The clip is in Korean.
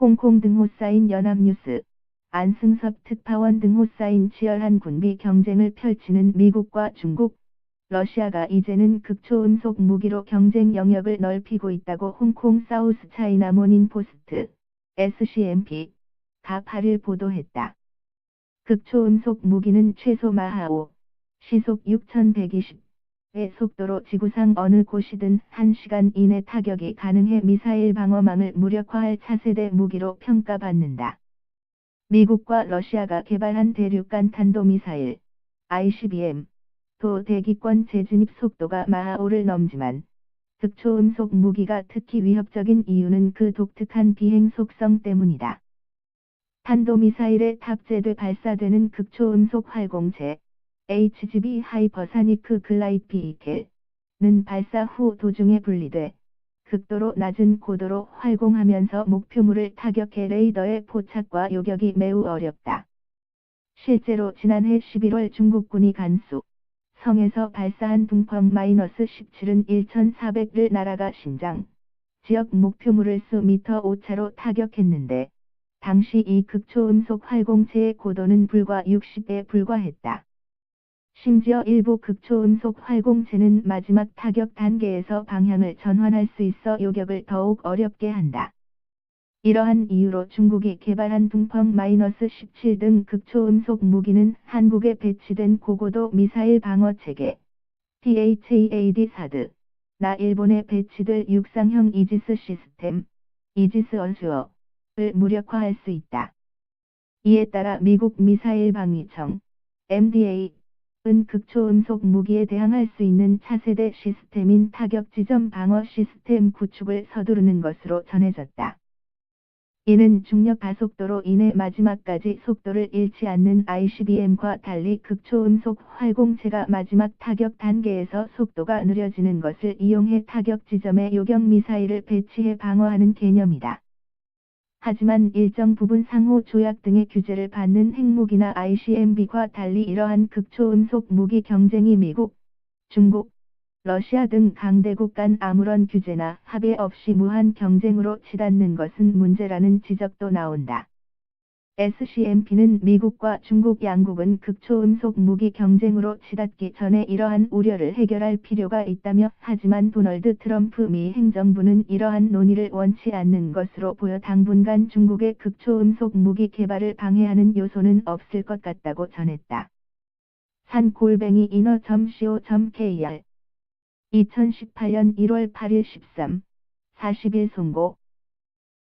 홍콩 등호 쌓인 연합뉴스, 안승섭 특파원 등호 쌓인 치열한 군비 경쟁을 펼치는 미국과 중국, 러시아가 이제는 극초음속 무기로 경쟁 영역을 넓히고 있다고 홍콩 사우스 차이나 모닝 포스트, SCMP, 가 8일 보도했다. 극초음속 무기는 최소 마하 5, 시속 6120 의 속도로 지구상 어느 곳이든 1시간 이내 타격이 가능해 미사일 방어망을 무력화할 차세대 무기로 평가받는다. 미국과 러시아가 개발한 대륙간 탄도미사일 ICBM 도 대기권 재진입 속도가 마하 5를 넘지만 극초음속 무기가 특히 위협적인 이유는 그 독특한 비행 속성 때문이다. 탄도미사일에 탑재돼 발사되는 극초음속 활공체 HGB 하이퍼사니크 글라이피켈은 발사 후 도중에 분리돼 극도로 낮은 고도로 활공하면서 목표물을 타격해 레이더의 포착과 요격이 매우 어렵다. 실제로 지난해 11월 중국군이 간수 성에서 발사한 둥펑 마이너스 17은 1400를 날아가 신장 지역 목표물을 수미터 오차로 타격했는데 당시 이 극초음속 활공체의 고도는 불과 60에 불과했다. 심지어 일부 극초음속 활공체는 마지막 타격 단계에서 방향을 전환할 수 있어 요격을 더욱 어렵게 한다. 이러한 이유로 중국이 개발한 둥펑 마이너스 17 등 극초음속 무기는 한국에 배치된 고고도 미사일 방어 체계 THAAD 사드 나 일본에 배치될 육상형 이지스 시스템 이지스 어슈어를 무력화할 수 있다. 이에 따라 미국 미사일 방위청 MDA 은 극초 음속 무기에 대항할 수 있는 차세대 시스템인 타격 지점 방어 시스템 구축을 서두르는 것으로 전해졌다. 이는 중력 가속도로 인해 마지막까지 속도를 잃지 않는 ICBM과 달리 극초음속 활공체가 마지막 타격 단계에서 속도가 느려지는 것을 이용해 타격 지점에 요격 미사일을 배치해 방어하는 개념이다. 하지만 일정 부분 상호 조약 등의 규제를 받는 핵무기나 ICBM과 달리 이러한 극초음속 무기 경쟁이 미국, 중국, 러시아 등 강대국 간 아무런 규제나 합의 없이 무한 경쟁으로 치닫는 것은 문제라는 지적도 나온다. SCMP는 미국과 중국 양국은 극초음속 무기 경쟁으로 치닫기 전에 이러한 우려를 해결할 필요가 있다며 하지만 도널드 트럼프 미 행정부는 이러한 논의를 원치 않는 것으로 보여 당분간 중국의 극초음속 무기 개발을 방해하는 요소는 없을 것 같다고 전했다. 산골뱅이 인어.co.kr 2018년 1월 8일 13, 40일 송고